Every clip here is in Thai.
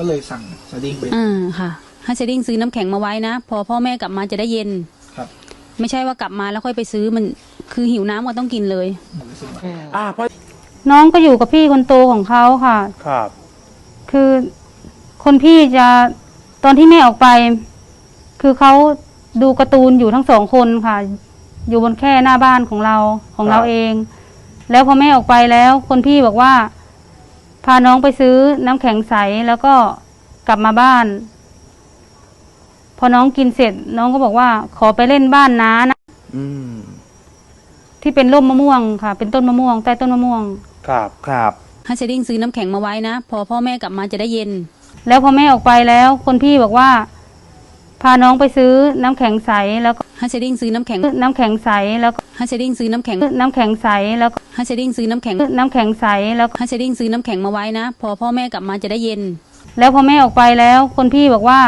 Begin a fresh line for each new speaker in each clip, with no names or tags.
ก็เลยสั่งสดิ้งไป
อ่าค่ะ ให้เซดิ้งซื้อน้ำแข็งมาไว้นะ พอพ่อแม่กลับมาจะได้เย็น
ครับ
ไม่ใช่ว่ากลับมาแล้วค่อยไปซื้อมันคือหิวน้ำก็ต้องกินเลย
รู้สึกว่า
อ่าเพราะ
น้องก็อยู่กับพี่คนโตของเขาค่ะ
ครับ
คือคนพี่จะตอนที่แม่ออกไป คือเขาดูการ์ตูนอยู่ทั้งสองคนค่ะ อยู่บนแค่หน้าบ้านของเราของเราเอง แล้วพอแม่ออกไปแล้ว คนพี่บอกว่า พาน้องไปซื้อน้ำแข็งใสแล้วก็กลับมาบ้าน พอน้องกินเสร็จ น้องก็บอกว่า ขอไปเล่นบ้านน้านะ
อืม
ที่เป็นร่มมะม่วงค่ะ เป็นต้นมะม่วงใต้ต้นมะม่วง
ครับ ครับ
ให้เซดิ้งซื้อน้ำแข็งมาไว้นะ พอพ่อแม่กลับมาจะได้เย็น
แล้วพอแม่ออกไปแล้ว คนพี่บอกว่า พาน้องไปซื้อน้ำแข็งใสแล้วก็
ให้เซดิ้งซื้อน้ำแข็ง
น้ำแข็งใสแล้วก็
ให้เซดิ้งซื้อน้ำแข็ง
น้ำแข็งใสแล้วก็
ให้เซดิ้งซื้อน้ำแข็ง
น้ำแข็งใสแล้วก็
ให้เซดิ้งซื้อน้ำแข็งมาไว้นะ พอพ่อแม่กลับมาจะได้เย็น
แล้วพอแม่ออกไปแล้ว คนพี่บอกว่า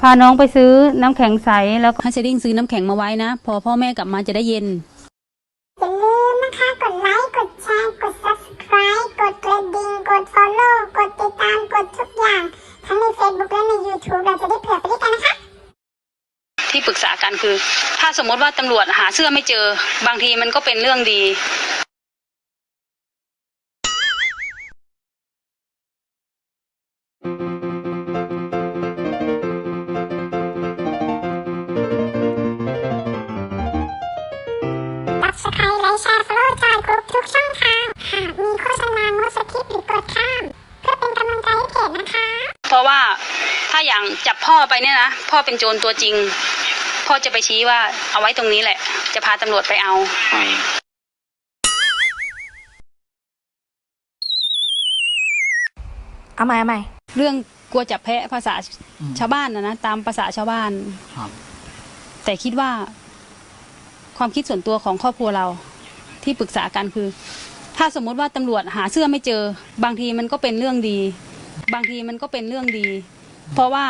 พาน้องไปซื้อน้ำแข็งใสแล้วก็
ให้เซดิ้งซื้อน้ำแข็งมาไว้นะ พอพ่อแม่กลับมาจะได้เย็น
อย่าลืมนะคะกดไลค์กดแชร์กด subscribe กดกระดิ่งกด follow กดติดตามกดทุกอย่างทั้งใน Facebook และใน YouTube เราจะได้
ษากันคือ ถ้าสมมติว่าตำรวจหาเสื้อไม่เจอ บางทีมันก็เป็นเรื่องดี
ตัดสไครต์ไลค์แชร์ follow จอยครบทุกช่องทางหากมีโฆษณางดสคริปต์หรือกดข้าม เพื่อเป็นกำลังใจให้เพจนะคะ
เพราะว่าถ้าอย่างจับพ่อไปเนี่ยนะ พ่อเป็นโจรตัวจริง พ่อจะไปชี้ว่าเอาไว้ตรงนี้แหละ จะพาตำรวจไปเอา
เอาใหม่เอาใหม่
เรื่องกลัวจับแพะภาษาชาวบ้านนะนะตามภาษาชาวบ้าน
ครับ
แต่คิดว่า ความคิดส่วนตัวของครอบครัวเราที่ปรึกษากันคือ ถ้าสมมุติว่าตำรวจหาเสื้อไม่เจอ บางทีมันก็เป็นเรื่องดี บางทีมันก็เป็นเรื่องดี เพราะว่า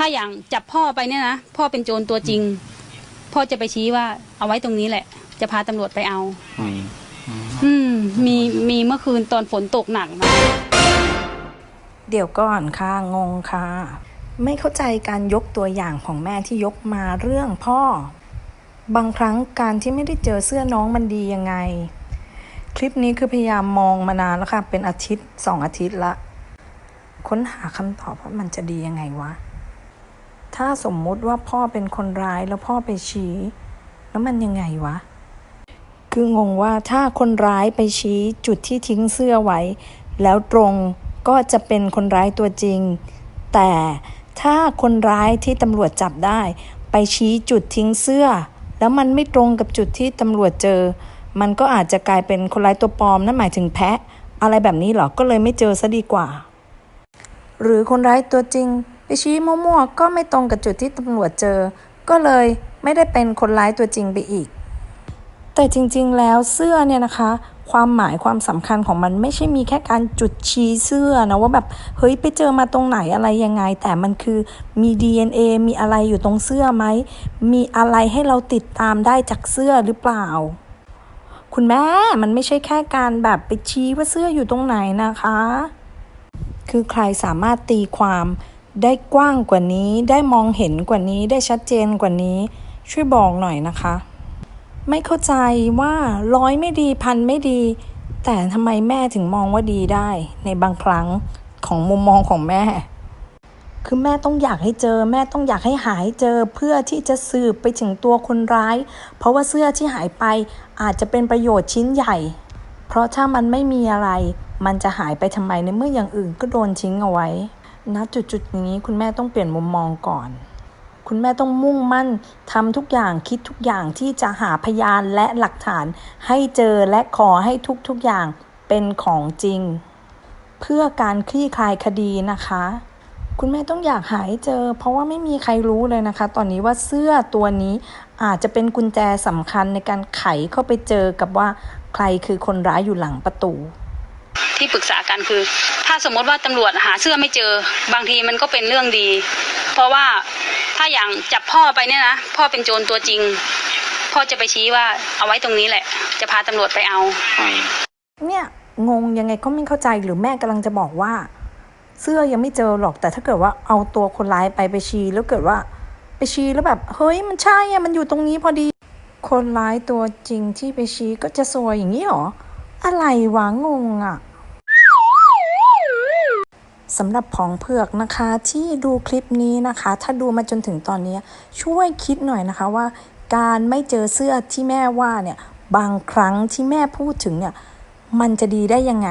ถ้าอย่างจับพ่อไปเนี่ยนะพ่อเป็นโจรตัวจริง พ่อจะไปชี้ว่าเอาไว้ตรงนี้แหละ จะพาตำรวจไปเอา อืมมีมีเมื่อคืนตอนฝนตกหนักนะ
เดี๋ยวก่อนค่ะ งงค่ะ ไม่เข้าใจการยกตัวอย่างของแม่ที่ยกมาเรื่องพ่อ บางครั้งการที่ไม่ได้เจอเสื้อน้องมันดียังไง คลิปนี้คือพยายามมองมานานแล้วค่ะ เป็นอาทิตย์สองอาทิตย์ละ ค้นหาคำตอบว่ามันจะดียังไงวะ ถ้าสมมุติว่าพ่อเป็นคนร้ายแล้วพ่อไปชี้ แล้วมันยังไงวะ คืองงว่าถ้าคนร้ายไปชี้จุดที่ทิ้งเสื้อไว้ แล้วตรงก็จะเป็นคนร้ายตัวจริง แต่ถ้าคนร้ายที่ตำรวจจับได้ ไปชี้จุดทิ้งเสื้อ แล้วมันไม่ตรงกับจุดที่ตำรวจเจอ มันก็อาจจะกลายเป็นคนร้ายตัวปลอมนั่นหมายถึงแพะ อะไรแบบนี้หรอก็เลยไม่เจอซะดีกว่า หรือคนร้ายตัวจริง ไปชี้มั่วๆก็ไม่ตรงกับจุดที่ตำรวจเจอ ก็เลยไม่ได้เป็นคนร้ายตัวจริงไปอีก แต่จริงๆแล้วเสื้อเนี่ยนะคะ ความหมายความสำคัญของมันไม่ใช่มีแค่การจุดชี้เสื้อนะว่าแบบเฮ้ยไปเจอมาตรงไหนอะไรยังไง แต่มันคือมี DNA มีอะไรอยู่ตรงเสื้อไหมมีอะไรให้เราติดตามได้จากเสื้อหรือเปล่าคุณแม่ มันไม่ใช่แค่การแบบไปชี้ว่าเสื้ออยู่ตรงไหนนะคะ คือใครสามารถตีความ ได้กว้างกว่านี้ ได้มองเห็นกว่านี้ ได้ชัดเจนกว่านี้ ช่วยบอกหน่อยนะคะ ไม่เข้าใจว่าร้อยไม่ดีพันไม่ดี แต่ทำไมแม่ถึงมองว่าดีได้ ในบางครั้งของมุมมองของแม่ คือแม่ต้องอยากให้เจอ แม่ต้องอยากให้หายเจอเพื่อที่จะสืบไปถึงตัวคนร้าย เพราะว่าเสื้อที่หายไปอาจจะเป็นประโยชน์ชิ้นใหญ่ เพราะถ้ามันไม่มีอะไร มันจะหายไปทำไมในเมื่ออย่างอื่นก็โดนทิ้งเอาไว้ ณจุดๆนี้คุณแม่ต้องเปลี่ยนมุมมองก่อน คุณแม่ต้องมุ่งมั่นทำทุกอย่างคิดทุกอย่างที่จะหาพยานและหลักฐานให้เจอและขอให้ทุกๆอย่างเป็นของจริง เพื่อการคลี่คลายคดีนะคะ คุณแม่ต้องอยากหาให้เจอ เพราะว่าไม่มีใครรู้เลยนะคะ ตอนนี้ว่าเสื้อตัวนี้อาจจะเป็นกุญแจสำคัญในการไขเข้าไปเจอกับว่าใครคือคนร้ายอยู่หลังประตู
ที่ปรึกษากันคือ ถ้าสมมติว่าตำรวจหาเสื้อไม่เจอ บางทีมันก็เป็นเรื่องดี เพราะว่าถ้าอย่างจับพ่อไปเนี่ยนะพ่อเป็นโจรตัวจริง พ่อจะไปชี้ว่าเอาไว้ตรงนี้แหละ จะพาตำรวจไปเอา
เนี่ยงงยังไงก็ไม่เข้าใจหรือแม่กำลังจะบอกว่า เสื้อยังไม่เจอหรอกแต่ถ้าเกิดว่าเอาตัวคนร้ายไปไปชี้แล้วเกิดว่าไปชี้แล้วแบบเฮ้ยมันใช่อะมันอยู่ตรงนี้พอดี คนร้ายตัวจริงที่ไปชี้ก็จะซวยอย่างนี้หรออะไรวะงงอะ สำหรับผองเผือกนะคะที่ดูคลิปนี้นะคะ ถ้าดูมาจนถึงตอนนี้ช่วยคิดหน่อยนะคะว่า การไม่เจอเสื้อที่แม่ว่าเนี่ยบางครั้งที่แม่พูดถึงเนี่ยมันจะดีได้ยังไง